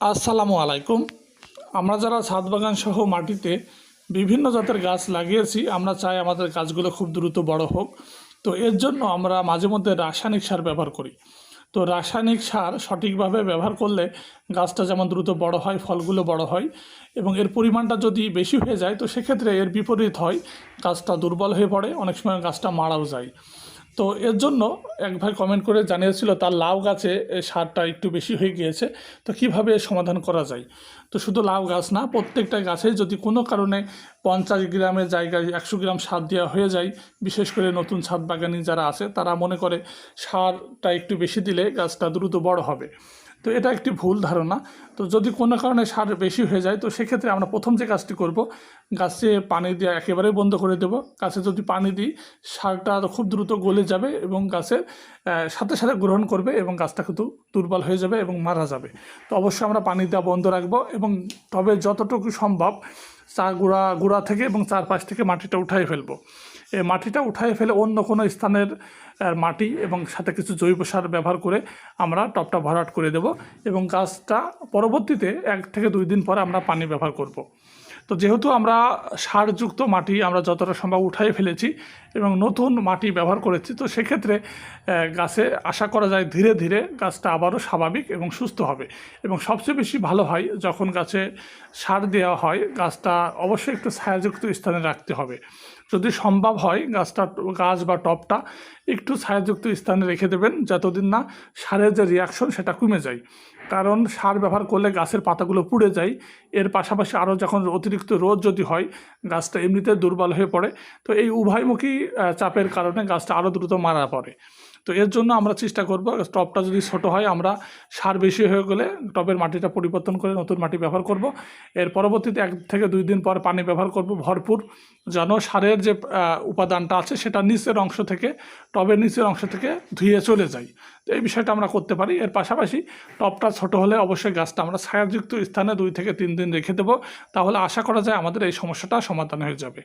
আসসালামু আলাইকুম। আমরা যারা ছাদ বাগান সহ মাটিতে বিভিন্ন জাতের গাছ লাগিয়েছি, আমরা চাই আমাদের গাছগুলো খুব দ্রুত বড় হোক। তো এর জন্য আমরা মাঝে মধ্যে রাসায়নিক সার ব্যবহার করি। তো রাসায়নিক সার সঠিকভাবে ব্যবহার করলে গাছটা যেমন দ্রুত বড় হয়, ফলগুলো বড় হয় এবং এর পরিমাণটা যদি বেশি হয়ে যায়, তো সেক্ষেত্রে এর বিপরীত হয়, গাছটা দুর্বল হয়ে পড়ে, অনেক সময় গাছটা মারাও যায়। তো এর জন্য এক ভাই কমেন্ট করে জানিয়েছিল, তার লাউ গাছে সারটা একটু বেশি হয়ে গিয়েছে, তো কীভাবে সমাধান করা যায়? তো শুধু লাউ গাছ না, প্রত্যেকটা গাছে যদি কোনো কারণে পঞ্চাশ গ্রামের জায়গায় একশো গ্রাম সার দেওয়া হয়ে যায়, বিশেষ করে নতুন ছাদ বাগানি যারা আছে, তারা মনে করে সারটা একটু বেশি দিলে গাছটা দ্রুত বড় হবে। তো এটা একটি ভুল ধারণা। তো যদি কোনো কারণে সার বেশি হয়ে যায়, তো সেক্ষেত্রে আমরা প্রথম যে কাজটি করব, গাছে পানি দেওয়া একেবারেই বন্ধ করে দেব। গাছে যদি পানি দিই, সারটা খুব দ্রুত গলে যাবে এবং গাছের সাথে সাথে গ্রহণ করবে এবং গাছটা কিন্তু দুর্বল হয়ে যাবে এবং মারা যাবে। তো অবশ্যই আমরা পানি দেওয়া বন্ধ রাখব এবং তবে যতটুকু সম্ভব চা গুঁড়া গুঁড়া থেকে এবং চারপাশ থেকে মাটিটা উঠাই ফেলব এই মাটিটা উঠাই ফেলে অন্য কোনো স্থানের মাটি এবং সাথে কিছু জৈব সার ব্যবহার করে আমরা টপটা ভরাট করে দেব এবং গাছটা পরবর্তীতে এক থেকে দুই দিন পরে আমরা পানি ব্যবহার করব। তো যেহেতু আমরা সারযুক্ত মাটি আমরা যতটা সম্ভব উঠাই ফেলেছি এবং নতুন মাটি ব্যবহার করেছি, তো সেক্ষেত্রে গাছে আশা করা যায় ধীরে ধীরে গাছটা আবারও স্বাভাবিক এবং সুস্থ হবে। এবং সবচেয়ে বেশি ভালো হয় যখন গাছে সার দেওয়া হয়, গাছটা অবশ্যই একটু ছায়াযুক্ত স্থানে রাখতে হবে। যদি সম্ভব হয় গাছটা, গাছ বা টপটা একটু ছায়াযুক্ত স্থানে রেখে দেবেন, যতদিন না সারের যে রিয়াকশন সেটা কমে যায়। কারণ সার ব্যবহার করলে গাছের পাতাগুলো পুড়ে যায়। এর পাশাপাশি আরও যখন অতিরিক্ত রোদ যদি হয়, গাছটা এমনিতে দুর্বল হয়ে পড়ে। তো এই উভয়মুখী চাপের কারণে গাছটা আরও দ্রুত মারা পড়ে। তো এর জন্য আমরা চেষ্টা করব টবটা যদি ছোট হয় আমরা সার বেশি হয়ে গেলে টবের মাটিটা পরিবর্তন করে নতুন মাটি ব্যবহার করব। এর পরবর্তীতে এক থেকে দুই দিন পর পানি ব্যবহার করব ভরপুর, যেন সারের যে উপাদানটা আছে সেটা নিচের অংশ থেকে টবের নিচের অংশ থেকে ধুয়ে চলে যায়। তো এই বিষয়টা আমরা করতে পারি। এর পাশাপাশি টবটা ছোট হলে অবশ্যই গাছটা আমরা ছায়াযুক্ত স্থানে দুই থেকে তিন দিন রেখে দেবো। তাহলে আশা করা যায় আমাদের এই সমস্যাটা সমাধান হয়ে যাবে।